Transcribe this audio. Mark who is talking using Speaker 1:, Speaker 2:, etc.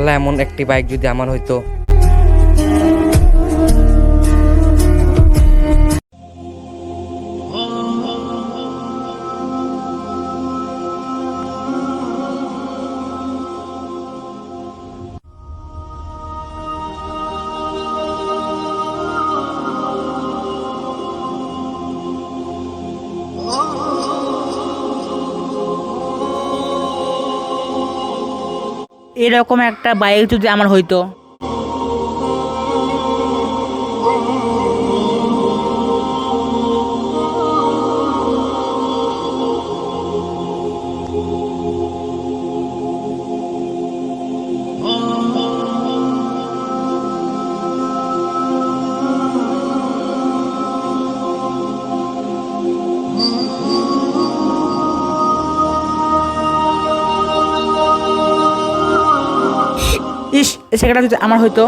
Speaker 1: আল্লাহ এমন একটি বাইক যদি আমার হয়তো
Speaker 2: এরকম একটা বাইক যদি আমার হইতো। ইস সেটা যদি আমার হইতো